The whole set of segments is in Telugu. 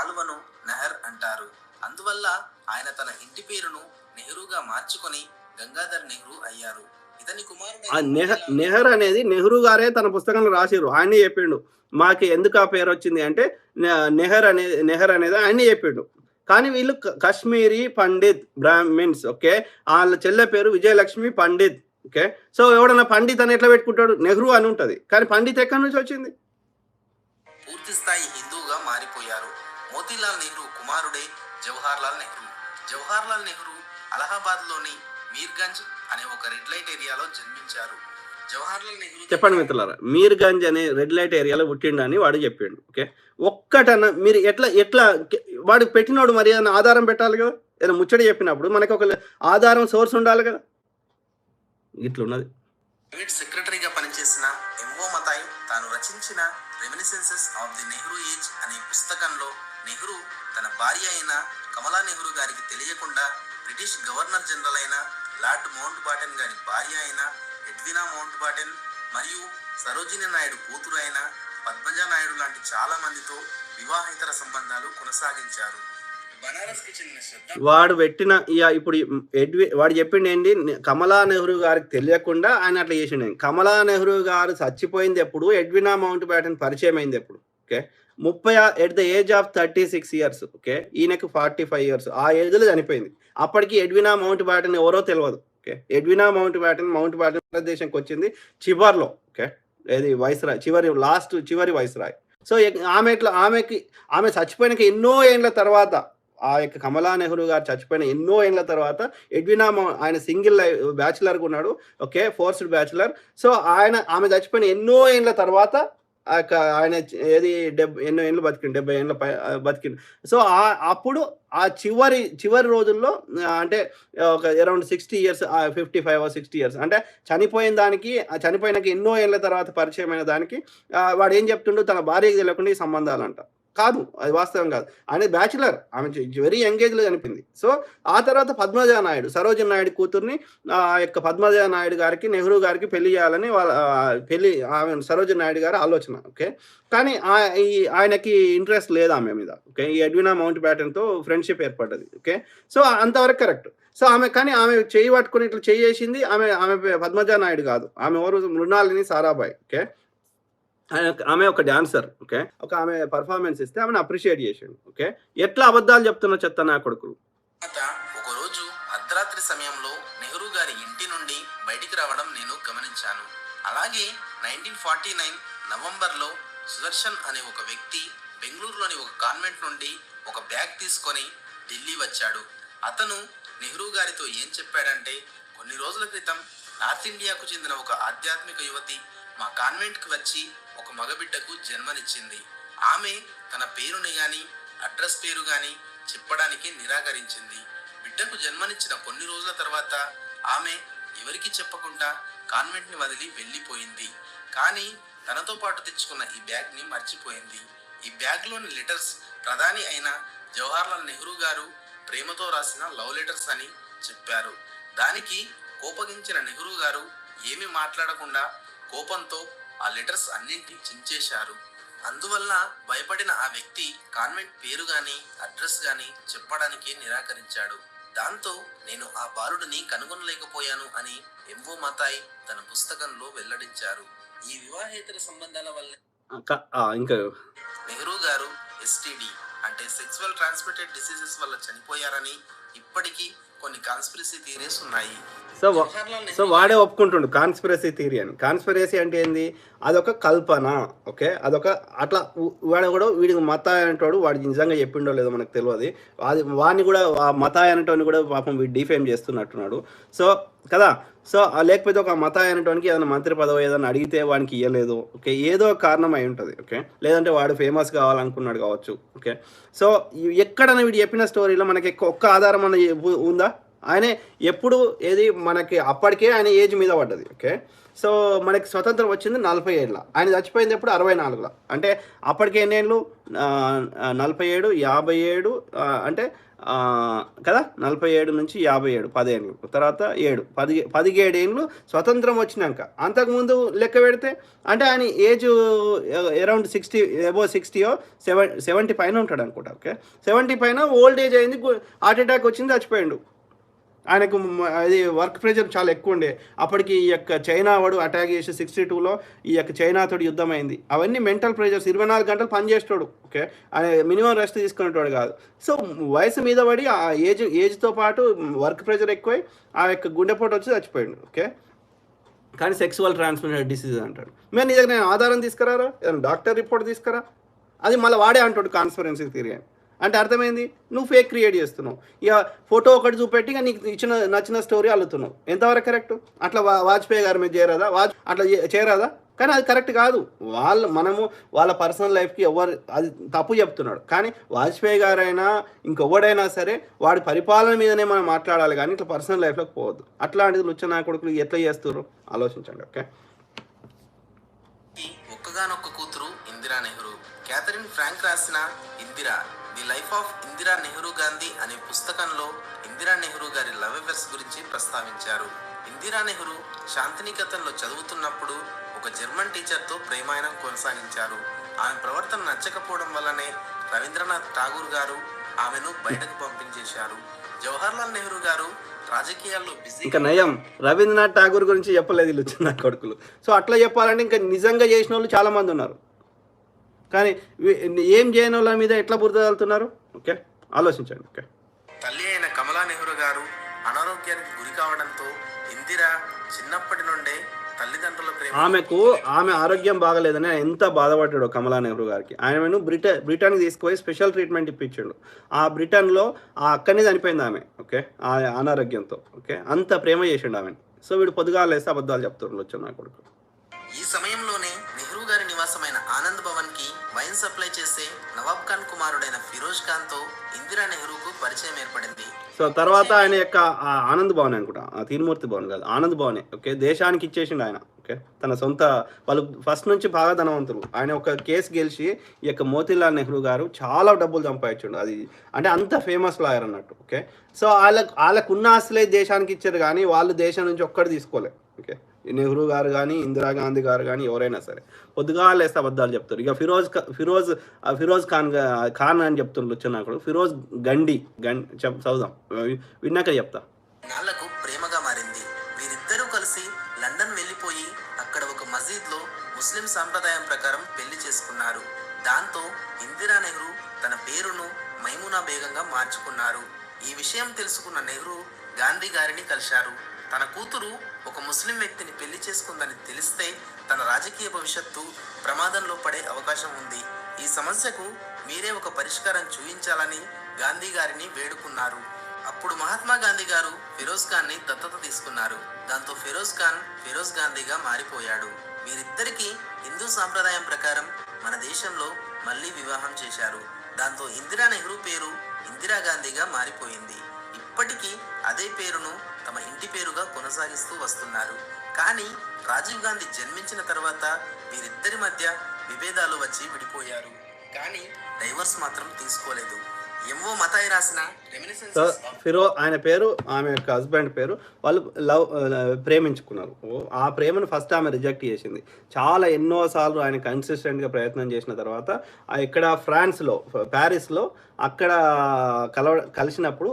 కాలువను నెహర్ అంటారు. అందువల్ల ఆయన తన ఇంటి పేరును నెహ్రూగా మార్చుకొని గంగాధర్ నెహ్రూ అయ్యారు. ఇతని కుమారుడు నెహర్ అనేది నెహ్రూ గారే తన పుస్తకంలో రాసిరు ఆయనే చెప్పిండు మాకు ఎందుకు ఆ పేరు వచ్చింది? అంటే నెహర్ అనే నెహర్ అనేది ఆయనే చెప్పిండు. కానీ వీళ్ళు కాశ్మీరీ పండిత్ బ్రాహ్మిన్స్ ఓకే? వాళ్ళ చెల్లె పేరు విజయలక్ష్మి పండిత్ ఓకే? సో ఎవడన్నా పండిత్ అని ఎట్లా పెట్టుకుంటాడు? నెహ్రూ అని ఉంటది. కానీ పండిత్ ఎక్కడి నుంచి వచ్చింది? పూర్తి స్థాయి మారిపోయారు మోతీలాల్ నెహ్రూ కుమారుడే జవహర్లాల్ నెహ్రూ. జవహర్లాల్ నెహ్రూ అలహాబాద్లోని మీర్గంజ్ అనే ఒక రెడ్ లైట్ ఏరియాలో జన్మించారు. జవహర్లాల్ నెహ్రూ చెప్పండి మిత్రులారా మీర్గంజ్ అనే రెడ్ లైట్ ఏరియాలో పుట్టిండు అని వాడు చెప్పిండు ఓకే? ఒక్కటన్నా మీరు ఎట్లా ఎట్లా వాడు పెట్టినోడు మరి ఏదైనా ఆధారం పెట్టాలి కదా? ఏదైనా ముచ్చట చెప్పినప్పుడు మనకి ఒక ఆధారం సోర్స్ ఉండాలి కదా? ఇట్లున్నది. సెక్రటరీగా పనిచేసిన ఎంఓ మతాయ్ తాను రచించిన reminiscences of the Nehru age అనే పుస్తకంలో నెహ్రూ తన భార్య అయిన కమలా నెహ్రూ గారికి తెలియకుండా బ్రిటిష్ గవర్నర్ జనరల్ అయిన లార్డ్ మౌంట్ బాటన్ గారి భార్య అయిన ఎడ్వినా మౌంట్ బాటన్ మరియు సరోజిని నాయుడు కూతురు అయిన పద్మజ నాయుడు లాంటి చాలా మందితో వివాహేతర సంబంధాలు కొనసాగించారు. వాడు పెట్టిన ఇక ఇప్పుడు ఎడ్వి వాడు చెప్పిండు ఏంటి? కమలా నెహ్రూ గారికి తెలియకుండా ఆయన అట్లా చేసిండు. కమలా నెహ్రూ గారు చచ్చిపోయింది ఎప్పుడు? ఎడ్వినా మౌంట్ బ్యాటన్ పరిచయం అయింది ఎప్పుడు? ఓకే? ముప్పై at the age of thirty six years okay ఈయనకు ఫార్టీ ఫైవ్ ఇయర్స్ ఆ ఏజ్లో చనిపోయింది. అప్పటికి ఎడ్వినా మౌంట్ బ్యాటన్ ఎవరో తెలియదు okay Edwina Mountbatten Mountbatten భారతదేశంకి వచ్చింది చివర్లో ఓకే ఏది వైస్రాయ్ చివరి లాస్ట్ చివరి వైస్రాయ్ సో ఆమె ఇట్లా ఆమెకి ఆమె చచ్చిపోయినాక ఎన్నో ఏండ్ల తర్వాత ఆ యొక్క కమలా నెహ్రూ గారు చచ్చిపోయిన ఎన్నో ఏళ్ళ తర్వాత ఎడ్వినా ఆయన సింగిల్ బ్యాచులర్గా ఉన్నాడు ఓకే ఫోర్స్డ్ బ్యాచులర్ సో ఆయన ఆమె చచ్చిపోయిన ఎన్నో ఏళ్ళ తర్వాత ఆయన ఏది డెబ్బై ఎన్నో ఏళ్ళు బతికిండు డెబ్బై ఏళ్ళ పై బతికిండు. సో ఆ అప్పుడు ఆ చివరి చివరి రోజుల్లో అంటే ఒక around sixty years fifty five sixty years. అంటే చనిపోయిన దానికి ఆ చనిపోయినాక ఎన్నో ఏళ్ళ తర్వాత పరిచయమైన దానికి వాడు ఏం చెప్తుండో? తన భార్యకి తెలియకుండా ఈ సంబంధాలు అంట కాదు అది వాస్తవం కాదు. ఆయన బ్యాచులర్ ఆమె వెరీ యంగేజ్లో చనిపోయింది సో ఆ తర్వాత పద్మజా నాయుడు సరోజన్ నాయుడు కూతుర్ని ఆ యొక్క పద్మజా నాయుడు గారికి నెహ్రూ గారికి పెళ్ళి చేయాలని వాళ్ళ పెళ్ళి ఆమె సరోజన్ నాయుడు గారి ఆలోచన ఓకే? కానీ ఆ- ఈ ఆయనకి ఇంట్రెస్ట్ లేదు ఆమె మీద ఓకే? ఈ ఎడ్వినా మౌంట్ బ్యాటన్తో ఫ్రెండ్షిప్ ఏర్పడ్డది ఓకే? సో అంతవరకు కరెక్ట్. సో ఆమె కానీ ఆమె చేయి పట్టుకుని ఇట్లా చేయేసింది ఆమె ఆమె పద్మజ పద్మజా నాయుడు కాదు. ఆమె ఎవరు మృణాలిని సారాబాయ్ ఓకే? ఆమె ఒక డాన్సర్ ఓకే? ఒక ఆమె పర్ఫార్మెన్స్ ఇస్తే ఆమెను అప్రిషియేట్ చేసాడు ఓకే? ఎట్లా అబద్ధాలు చెప్తున్న చెత్త నా కొడుకులు? ఒకరోజు అర్ధరాత్రి సమయంలో నెహ్రూ గారి ఇంటి నుండి బయటికి రావడం నేను గమనించాను. అలాగే నైన్టీన్ ఫార్టీ నైన్ నవంబర్లో సుదర్శన్ అనే ఒక వ్యక్తి బెంగళూరులోని ఒక కాన్వెంట్ నుండి ఒక బ్యాగ్ తీసుకొని ఢిల్లీ వచ్చాడు. అతను నెహ్రూ గారితో ఏం చెప్పాడంటే కొన్ని రోజుల క్రితం నార్త్ ఇండియాకు చెందిన ఒక ఆధ్యాత్మిక యువతి మా కాన్వెంట్కి వచ్చి ఒక మగబిడ్డకు జన్మనిచ్చింది. ఆమె తన పేరుని గాని అడ్రస్ పేరు గాని చెప్పడానికి నిరాకరించింది. బిడ్డకు జన్మనిచ్చిన కొన్ని రోజుల తర్వాత ఆమె ఎవరికి చెప్పకుండా కాన్వెంట్ని వదిలి వెళ్ళిపోయింది. కానీ తనతో పాటు తెచ్చుకున్న ఈ బ్యాగ్ని మర్చిపోయింది. ఈ బ్యాగ్లోని లెటర్స్ ప్రధాని అయిన జవహర్లాల్ నెహ్రూ గారు ప్రేమతో రాసిన లవ్ లెటర్స్ అని చెప్పారు. దానికి కోపగించిన నెహ్రూ గారు ఏమి మాట్లాడకుండా కోపంతో ఆ లెటర్స్ అన్నింటి చించేశారు. అందువల్ల భయపడిన ఆ వ్యక్తి కాన్వెంట్ పేరు గాని అడ్రస్ గాని చెప్పడానికి నిరాకరించాడు. దాంతో నేను ఆ బాలుడిని కనుగొనలేకపోయాను అని ఎంఓ మతాయ్ తన పుస్తకంలో వెల్లడించారు. ఈ వివాహేతర సంబంధాల వల్ల ఇంకా నెహ్రూ గారు ఎస్టీడీ అంటే సెక్సువల్ ట్రాన్స్మిటెడ్ డిసీజెస్ వల్ల చనిపోయారని ఇప్పటికీ కొన్ని కాన్స్పిరసీ థియరీస్ ఉన్నాయి. సో వా- సో వాడే ఒప్పుకుంటుండు. కాన్స్పిరసీ థియరీ అని. కాన్స్పిరసీ అంటే ఏంది? అదొక కల్పన ఓకే? అదొక అట్లా వాడు కూడా వీడికి మత అనేటోడు వాడు నిజంగా చెప్పిండో లేదో మనకు తెలియదు అది వాడిని కూడా ఆ మత అనేటోని కూడా పాపం వీడు డిఫేమ్ చేస్తున్నట్టున్నాడు. సో కదా? సో ఆ లేకపోతే ఒక మత అనేటోనికి ఏదైనా మంత్రి పదవి ఏదైనా అడిగితే వానికి ఇవ్వలేదు ఓకే? ఏదో కారణం అయి ఉంటుంది ఓకే? లేదంటే వాడు ఫేమస్ కావాలనుకున్నాడు కావచ్చు ఓకే? సో ఎక్కడన్నా ఎక్కడైనా వీడు చెప్పిన స్టోరీలో మనకి ఒక్క ఆధారం అన్న ఉందా? ఆయన ఎప్పుడు ఏది మనకి అప్పటికే ఆయన ఏజ్ మీద పడ్డది ఓకే సో మనకి స్వతంత్రం వచ్చింది నలభై ఏళ్ళ ఆయన చచ్చిపోయింది ఎప్పుడు? అరవై నాలుగులో. అంటే అప్పటికి ఎన్ని ఏళ్ళు? నలభై ఏడు యాభై ఏడు అంటే కదా? నలభై ఏడు నుంచి యాభై ఏడు పదేళ్ళు తర్వాత ఏడు పది పదిహేడు ఏళ్ళు స్వతంత్రం వచ్చినాక. అంతకుముందు లెక్క పెడితే అంటే ఆయన ఏజ్ అరౌండ్ సిక్స్టీ అబో సిక్స్టీయో సెవెన్ సెవెంటీ పైన ఉంటాడు అనుకుంటా ఓకే సెవెంటీ పైన ఓల్డ్ ఏజ్ అయింది హార్ట్ అటాక్ వచ్చింది చచ్చిపోయాడు. ఆయనకు అది వర్క్ ప్రెషర్ చాలా ఎక్కువ ఉండే. అప్పటికి ఈ యొక్క చైనా వాడు అటాక్ చేసి సిక్స్టీ టూలో ఈ యొక్క చైనాతోడు యుద్ధం అయింది అవన్నీ మెంటల్ ప్రెషర్స్ ఇరవై నాలుగు గంటలు పనిచేస్తాడు ఓకే? ఆయన మినిమం రెస్ట్ తీసుకునేటోడు కాదు. సో వయసు మీద పడి ఆ ఏజ్ ఏజ్తో పాటు వర్క్ ప్రెషర్ ఎక్కువై ఆ యొక్క గుండెపోటు వచ్చి చచ్చిపోయాడు ఓకే? కానీ సెక్సువల్ ట్రాన్స్మిటెడ్ డిసీజ్ అంటాడు. మేము నీ దగ్గర నేను ఆధారం తీసుకురారా? ఏదైనా డాక్టర్ రిపోర్ట్ తీసుకురా? అది మళ్ళీ వాడే అంటాడు కాన్స్పరెన్సీ థియరీ అని. అంటే అర్థమైంది? నువ్వు ఫేక్ క్రియేట్ చేస్తున్నావు. ఇక ఫోటో ఒకటి చూపెట్టి ఇక నీకు ఇచ్చిన నచ్చిన స్టోరీ అల్లుతున్నావు. ఎంతవరకు కరెక్ట్ అట్లా వాజ్పేయి గారి మీద చేయరాదా? వాజ్ అట్లా చే- చేయరాదా? కానీ అది కరెక్ట్ కాదు. వాళ్ళు మనము వాళ్ళ పర్సనల్ లైఫ్కి ఎవరు అది తప్పు చెప్తున్నాడు. కానీ వాజ్పేయి గారైనా ఇంకొవడైనా సరే వాడి పరిపాలన మీదనే మనం మాట్లాడాలి కానీ ఇట్లా పర్సనల్ లైఫ్లోకి పోవద్దు. అట్లాంటిది లుచ్చ నా కొడుకులు ఎట్లా చేస్తారు ఆలోచించండి ఓకే? ఒక్కగానొక్క కూతురు ఇందిరా నెహ్రూ. క్యాథరిన్ ఫ్రాంక్ రాసిన Indira. The life of Indira Nehru Gandhi అనే పుస్తకంలో ఇందిరా నెహ్రూ గారి లవ్ అఫేర్స్ గురించి ప్రస్తావించారు. ఇందిరా నెహ్రూ శాంతినికేతన్లో చదువుతున్నప్పుడు ఒక జర్మన్ టీచర్తో ప్రేమాయణం కొనసాగించారు. ఆమె ప్రవర్తన నచ్చకపోవడం వల్లనే రవీంద్రనాథ్ ఠాగూర్ గారు ఆమెను బయటకు పంపించేశారు. జవహర్లాల్ నెహ్రూ గారు రాజకీయాల్లో బిజీ ఇంకా నయం. రవీంద్రనాథ్ ఠాగూర్ గురించి చెప్పలేదు వీళ్ళు కొడుకులు. సో అట్లా చెప్పాలంటే ఇంకా నిజంగా చేసిన వాళ్ళు చాలా మంది ఉన్నారు. కానీ ఏం చేయని వాళ్ళ మీద ఎట్లా బురద వెళ్తున్నారు ఓకే ఆలోచించండి ఓకే. తల్లి అయిన కమలా నెహ్రూ గారు అనారోగ్యానికి గురి కావడంతో ఇందిరా చిన్నప్పటి నుండే ఆమెకు ఆమె ఆరోగ్యం బాగలేదని ఎంత బాధపడ్డాడు కమలా నెహ్రూ గారికి. ఆయనను బ్రిటన్ బ్రిటన్కి తీసుకుపోయి స్పెషల్ ట్రీట్మెంట్ ఇప్పించాడు. ఆ బ్రిటన్లో ఆ అక్కడనే చనిపోయింది ఆమె ఓకే ఆ అనారోగ్యంతో ఓకే. అంత ప్రేమ చేసిండు ఆమెను. సో వీడు పొద్దుగా లేస్తే అబద్ధాలు చెప్తున్నాడు వచ్చాను నా కొడుకు. ఈ సమయంలోనే సప్లై చేసే నవాబ్ ఖాన్ కుమారుడైన ఫిరోజ్ ఖాన్తో ఇందిరా నెహ్రూకు పరిచయం ఏర్పడింది. సో తర్వాత ఆయన యొక్క ఆనంద్ భవన్ అనుకుంటా. ఆ తీర్మూర్తి భవన్ కాదు ఆనంద్ భవనే ఓకే? దేశానికి ఇచ్చేసిండు ఆయన ఓకే? తన సొంత వాళ్ళు ఫస్ట్ నుంచి బాగా ధనవంతులు ఆయన ఒక కేసు గెలిచి ఈ యొక్క మోతీలాల్ నెహ్రూ గారు చాలా డబ్బులు సంపాదించండు. అది అంటే అంత ఫేమస్ లాయర్ అన్నట్టు ఓకే? సో వాళ్ళకు వాళ్ళకు ఉన్న ఆస్తులే దేశానికి ఇచ్చారు కానీ వాళ్ళు దేశం నుంచి ఒక్కటి తీసుకోలే ఓకే? నెహ్రూ గారు కానీ ఇందిరాగాంధీ గారు కానీ ఎవరైనా సరే పొద్దుగా లేస్తే అబద్ధాలు చెప్తారు. ఇక ఫిరోజ్ ఫిరోజ్ ఫిరోజ్ ఖాన్ ఖాన్ అని చెప్తుండ్రు వచ్చిన ఫిరోజ్ గండి గండి చదుదాం విన్నాక చెప్తా. నాళ్ళకు ప్రేమగా మారింది. వీరిద్దరూ కలిసి లండన్ వెళ్ళిపోయి అక్కడ ఒక మసీద్లో ముస్లిం సాంప్రదాయం ప్రకారం పెళ్ళి చేసుకున్నారు. దాంతో ఇందిరా నెహ్రూ తన పేరును మైమునా బేగంగా మార్చుకున్నారు. ఈ విషయం తెలుసుకున్న నెహ్రూ గాంధీ గారిని కలిశారు. తన కూతురు ఒక ముస్లిం వ్యక్తిని పెళ్ళి చేసుకుందని తెలిస్తే తన రాజకీయ భవిష్యత్తు ప్రమాదంలో పడే అవకాశం ఉంది. ఈ సమస్యకు మీరే ఒక పరిష్కారం చూపించాలని గాంధీ గారిని వేడుకున్నారు. అప్పుడు మహాత్మా గాంధీ గారు ఫిరోజ్ ఖాన్ని దత్తత తీసుకున్నారు. దాంతో ఫిరోజ్ ఖాన్ ఫిరోజ్ గాంధీగా మారిపోయాడు. వీరిద్దరికీ హిందూ సాంప్రదాయం ప్రకారం మన దేశంలో మళ్ళీ వివాహం చేశారు. దాంతో ఇందిరా నెహ్రూ పేరు ఇందిరా గాంధీగా మారిపోయింది. ఇప్పటికీ అదే పేరును తమ ఇంటి పేరుగా కొనసాగిస్తూ వస్తున్నారు. కానీ రాజీవ్ గాంధీ జన్మించిన తర్వాత వీరిద్దరి మధ్య విభేదాలు వచ్చి విడిపోయారు. కానీ డైవర్స్ మాత్రం తీసుకోలేదు. సో ఫిరో ఆయన పేరు ఆమె యొక్క హస్బెండ్ పేరు వాళ్ళు లవ్ ప్రేమించుకున్నారు. ఆ ప్రేమను ఫస్ట్ ఆమె రిజెక్ట్ చేసింది. చాలా ఎన్నోసార్లు ఆయన కన్సిస్టెంట్గా ప్రయత్నం చేసిన తర్వాత ఇక్కడ ఫ్రాన్స్లో ప్యారిస్లో అక్కడ కలవ కలిసినప్పుడు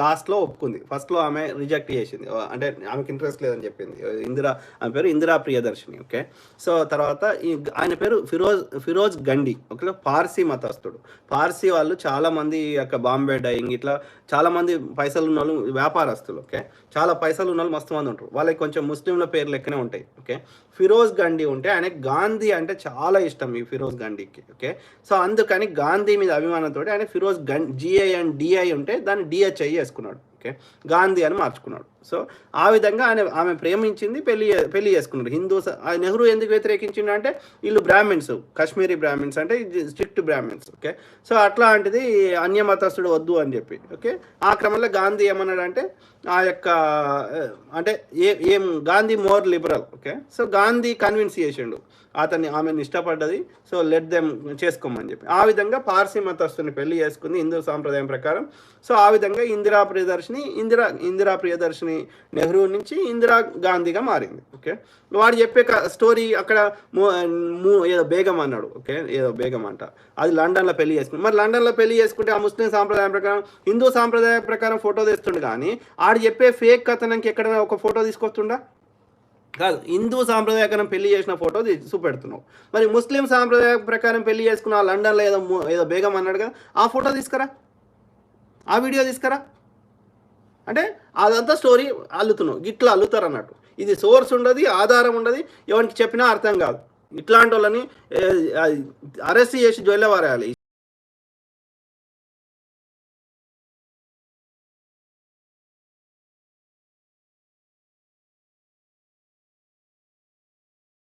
లాస్ట్లో ఒప్పుకుంది. ఫస్ట్లో ఆమె రిజెక్ట్ చేసింది. అంటే ఆమెకి ఇంట్రెస్ట్ లేదని చెప్పింది. ఇందిరా ఆమె పేరు ఇందిరా ప్రియదర్శిని ఓకే? సో తర్వాత ఈ ఆయన పేరు ఫిరోజ్ ఫిరోజ్ గండి ఓకే పార్సీ మతస్థుడు. పార్సీ వాళ్ళు చాలా మంది యొక్క బాంబే డైయింగ్ ఇట్లా చాలా మంది పైసలు ఉన్న వాళ్ళు వ్యాపారస్తులు ఓకే? చాలా పైసలు ఉన్న వాళ్ళు మస్తు మంది ఉంటారు. వాళ్ళకి కొంచెం ముస్లింల పేర్లు లెక్కనే ఉంటాయి ఓకే? ఫిరోజ్ గండి ఉంటే ఆయన గాంధీ అంటే చాలా ఇష్టం ఈ ఫిరోజ్ గండికి ఓకే? సో అందుకని గాంధీ మీద అభిమానంతో ఆయన Feroze gun G I and D I ఉంటే దాన్ని డిహెచ్ఐ వేసుకున్నాడు ఓకే. గాంధీ అని మార్చుకున్నాడు. సో ఆ విధంగా ఆయన ఆమె ప్రేమించింది పెళ్ళి పెళ్ళి చేసుకున్నారు హిందూస్ ఆ నెహ్రూ ఎందుకు వ్యతిరేకించిండు అంటే వీళ్ళు బ్రాహ్మిన్స్ కాశ్మీరీ బ్రాహ్మిన్స్ అంటే స్ట్రిక్ట్ బ్రాహ్మిన్స్ ఓకే. సో అట్లాంటిది అన్యమతస్తుడు వద్దు అని చెప్పి ఓకే. ఆ క్రమంలో గాంధీ ఏమన్నాడు అంటే ఆ యొక్క అంటే ఏ ఏం Gandhi more liberal okay. So Gandhi convince చేసిండు. అతన్ని ఆమెను ఇష్టపడ్డది సో లెట్ దెమ్ చేసుకోమని చెప్పి. ఆ విధంగా పార్సీ మతస్థుని పెళ్ళి చేసుకుంది హిందూ సాంప్రదాయం ప్రకారం. సో ఆ విధంగా ఇందిరా ప్రియదర్శిని ఇందిరా ఇందిరా ప్రియదర్శిని నెహ్రూ నుంచి ఇందిరా గాంధీగా మారింది ఓకే? వాడు చెప్పే స్టోరీ అక్కడ ఏదో బేగం అన్నాడు ఓకే? ఏదో బేగం అంట. అది లండన్లో పెళ్ళి చేసుకుంది మరి లండన్లో పెళ్ళి చేసుకుంటే ఆ ముస్లిం సాంప్రదాయం ప్రకారం హిందూ సాంప్రదాయం ప్రకారం ఫోటో తెస్తుండు కానీ ఆడు చెప్పే ఫేక్ కథనంకి ఎక్కడైనా ఒక ఫోటో తీసుకొస్తుండా? కాదు హిందూ సాంప్రదాయకరం పెళ్ళి చేసిన ఫోటో చూపెడుతున్నావు. మరి ముస్లిం సాంప్రదాయ ప్రకారం పెళ్ళి చేసుకున్న ఆ లండన్లో ఏదో ఏదో బేగం అన్నాడు కదా ఆ ఫోటో తీసుకురా. ఆ వీడియో తీసుకురా. అంటే అదంతా స్టోరీ అల్లుతున్నావు గిట్లా అల్లుతారు అన్నట్టు. ఇది సోర్స్ ఉండదు ఆధారం ఉండదు ఎవరికి చెప్పినా అర్థం కాదు. ఇట్లాంటి వాళ్ళని అరెస్ట్ చేసి జైల్లో వారేయాలి